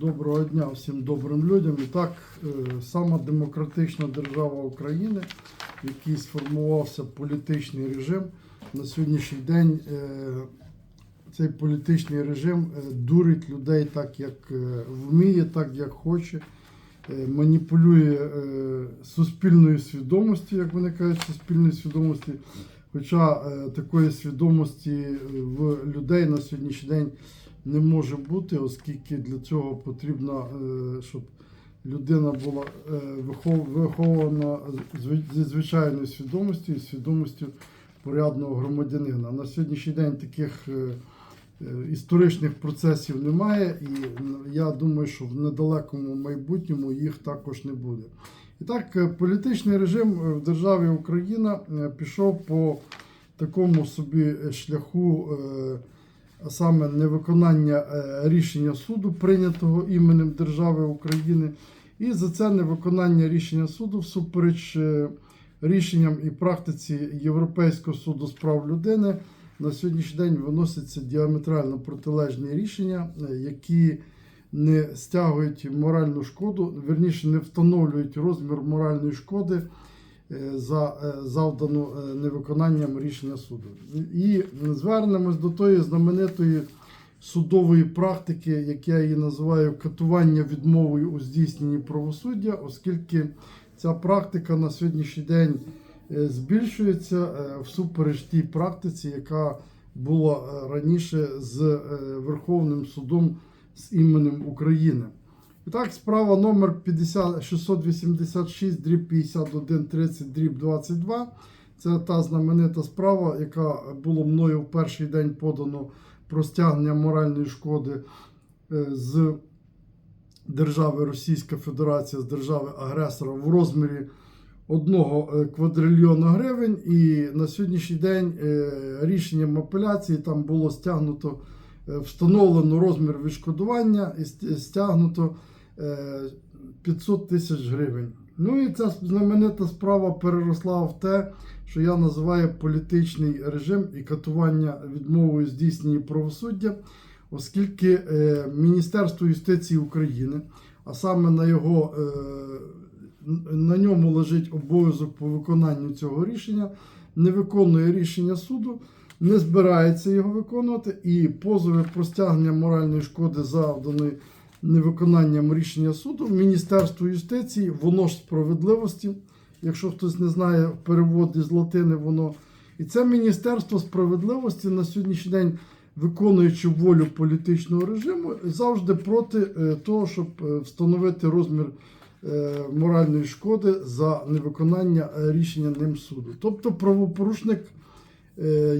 Доброго дня всім добрим людям. І так, е, сама демократична держава України, в якій сформувався політичний режим. На сьогоднішній день е, цей політичний режим е, дурить людей так, як вміє, так як хоче, маніпулює суспільною свідомістю, як вони кажуть, суспільною свідомості. Хоча такої свідомості в людей на сьогоднішній день не може бути, оскільки для цього потрібно, е, щоб людина була е, вихована зі звичайною свідомістю і свідомістю порядного громадянина. На сьогоднішній день таких е, історичних процесів немає, і я думаю, що в недалекому майбутньому їх також не буде. І так, політичний режим в державі Україна пішов по такому собі шляху. А саме невиконання е, рішення суду, прийнятого іменем держави України, і за це невиконання рішення суду всупереч е, рішенням і практиці Європейського суду з прав людини на сьогоднішній день виносяться діаметрально протилежні рішення, е, які не стягують моральну шкоду, верніше не встановлюють розмір моральної шкоди за е, завдану е, невиконанням рішення суду. І звернемось до тої знаменитої судової практики, як я її називаю, катування відмовою у здійсненні правосуддя, оскільки ця практика на сьогоднішній день е, збільшується е, всупереч тій практиці, яка була е, раніше з е, Верховним судом з іменем України. І так, справа номер 50, 686, дріб 51, 30, дріб 22. Це та знаменита справа, яка була мною в перший день подано про стягнення моральної шкоди е, з держави Російська Федерація, з держави агресора в розмірі 1 квадрильйона гривень. І на сьогоднішній день е, рішенням апеляції там було стягнуто, е, встановлено розмір відшкодування і стягнуто е, 500 тисяч гривень. Ну і ця знаменита справа переросла в те, що я називаю політичний режим і катування відмовою здійснення правосуддя, оскільки е, Міністерство юстиції України, а саме на його е, на ньому лежить обов'язок по виконанню цього рішення, не виконує рішення суду, не збирається його виконувати, і позови про стягнення моральної шкоди завданої невиконанням рішення суду Міністерство юстиції, воно ж справедливості. Якщо хтось не знає в переводі з латини, воно. І це Міністерство справедливості на сьогоднішній день, виконуючи волю політичного режиму, завжди проти е, того, щоб е, встановити розмір е, моральної шкоди за невиконання рішення ним суду. Тобто правопорушник,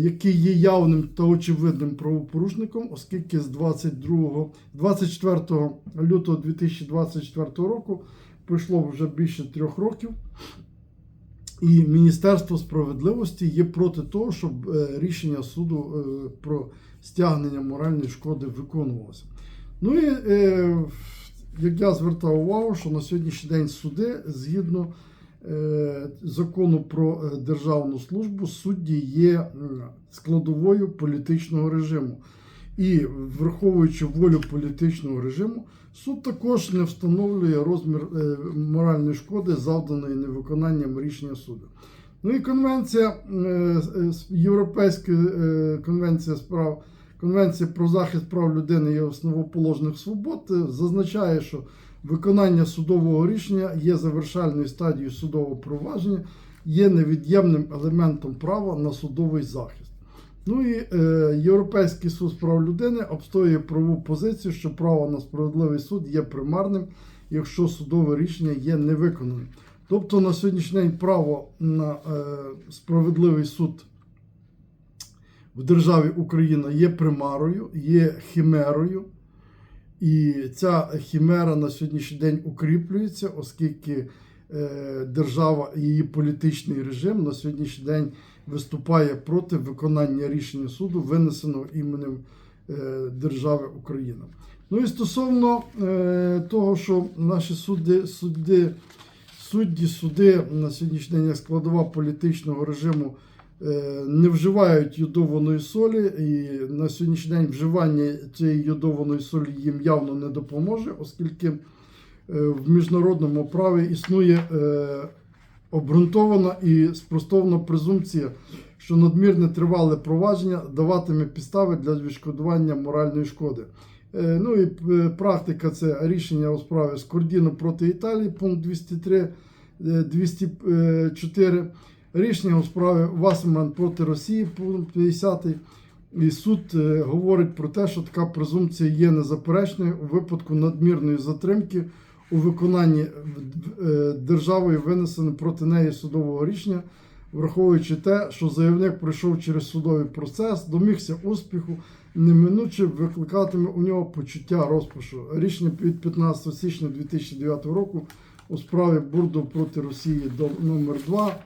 який є явним та очевидним правопорушником, оскільки з 22, 24 лютого 2024 року пройшло вже більше трьох років. І Міністерство справедливості є проти того, щоб е, рішення суду е, про стягнення моральної шкоди виконувалося. Ну і е, як я звертав увагу, що на сьогоднішній день суди, згідно е, закону про е, державну службу, судді є складовою політичного режиму. І враховуючи волю політичного режиму, суд також не встановлює розмір е, моральної шкоди, завданої невиконанням рішення суду. Ну і конвенція е, е, Європейська е, конвенція справ Конвенція про захист прав людини і основоположних свобод е, зазначає, що виконання судового рішення є завершальною стадією судового провадження, є невід'ємним елементом права на судовий захист. Ну і е, Європейський суд з прав людини обстоює правову позицію, що право на справедливий суд є примарним, якщо судове рішення є невиконаним. Тобто на сьогоднішній день право на е, справедливий суд в державі Україна є примарою, є химерою. І ця хімера на сьогоднішній день укріплюється, оскільки е, держава і її політичний режим на сьогоднішній день виступає проти виконання рішення суду, винесеного іменем е, держави Україна. Ну і стосовно е, того, що наші суди, суди, судді, суди на сьогоднішній день як складова політичного режиму не вживають йодованої солі, і на сьогоднішній день вживання цієї йодованої солі їм явно не допоможе, оскільки е, в міжнародному праві існує е, обґрунтована і спростована презумпція, що надмірне тривале провадження даватиме підстави для відшкодування моральної шкоди. Е, Ну і е, практика це рішення у справі Скордіно проти Італії, пункт 203, е, 204. Рішення у справі Васерман проти Росії, пункт 50. І суд е, говорить про те, що така презумпція є незаперечною у випадку надмірної затримки у виконанні е, державою винесено проти неї судового рішення, враховуючи те, що заявник пройшов через судовий процес, домігся успіху, неминуче викликатиме у нього почуття розпашу. Рішення від 15 січня 2009 року у справі Бурдов проти Росії до номер 2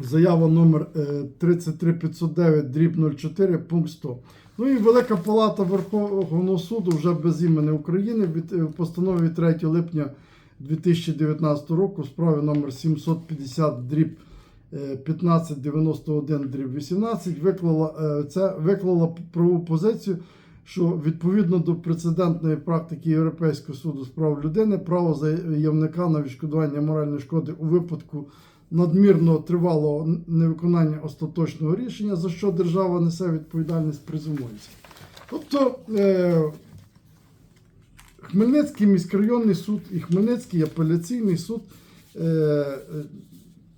Заява номер е, 33509 дріб 04 пункт 100. Ну і Велика Палата Верховного суду вже без імені України від е, в постанові 3 липня 2019 року у справі номер 750 дріб е, 1591 дріб 18 виклала, е, це, виклала правову позицію, що відповідно до прецедентної практики Європейського суду з прав людини право заявника на відшкодування моральної шкоди у випадку надмірно тривалого невиконання остаточного рішення, за що держава несе відповідальність презумується. Тобто е, Хмельницький міськрайонний суд і Хмельницький апеляційний суд е,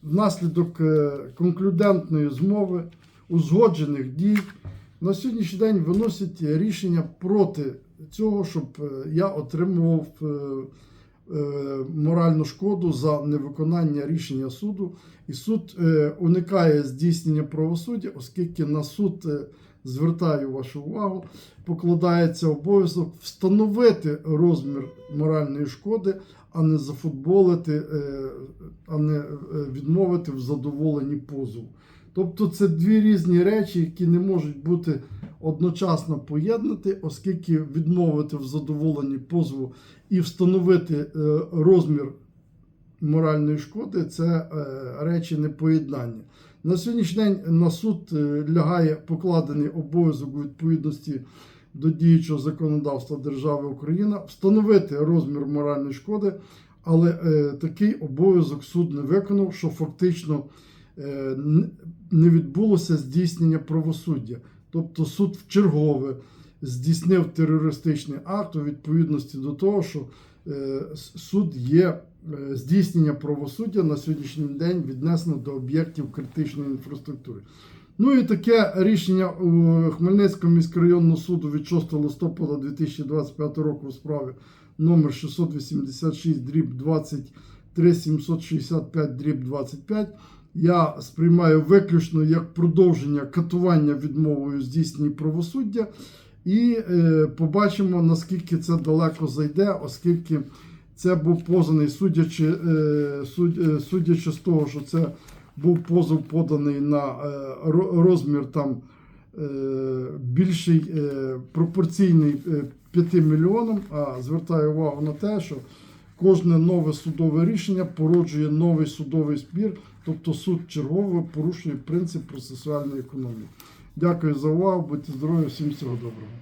внаслідок е, конклюдентної змови, узгоджених дій на сьогоднішній день виносять рішення проти цього, щоб я отримував моральну шкоду за невиконання рішення суду. І суд е, уникає здійснення правосуддя, оскільки на суд е, звертаю вашу увагу, покладається обов'язок встановити розмір моральної шкоди, а не зафутболити, е, а не е, відмовити в задоволенні позову. Тобто це дві різні речі, які не можуть бути одночасно поєднані, оскільки відмовити в задоволенні позову і встановити е, розмір моральної шкоди це е, речі непоєднання. На сьогоднішній день на суд е, лягає покладений обов'язок у відповідності до діючого законодавства держави Україна встановити розмір моральної шкоди, але такий обов'язок суд не виконав, що фактично не відбулося здійснення правосуддя. Тобто суд вчергове здійснив терористичний акт у відповідності до того, що е, суд є е, здійснення правосуддя на сьогоднішній день віднесено до об'єктів критичної інфраструктури. Ну і таке рішення у Хмельницького міськрайонного суду від 6 листопада 2025 року у справі номер 686 дріб 23 765 дріб 25 я сприймаю виключно як продовження катування відмовою здійснення правосуддя. І е, побачимо, наскільки це далеко зайде, оскільки це був позаний, судячи, е, суд, е, судячи з того, що це був позов поданий на е, розмір там е, більший е, пропорційний е, 5 мільйонам. А звертаю увагу на те, що кожне нове судове рішення породжує новий судовий спір, тобто суд чергово порушує принцип процесуальної економії. Дякую за увагу, будьте здорові, всім всього доброго.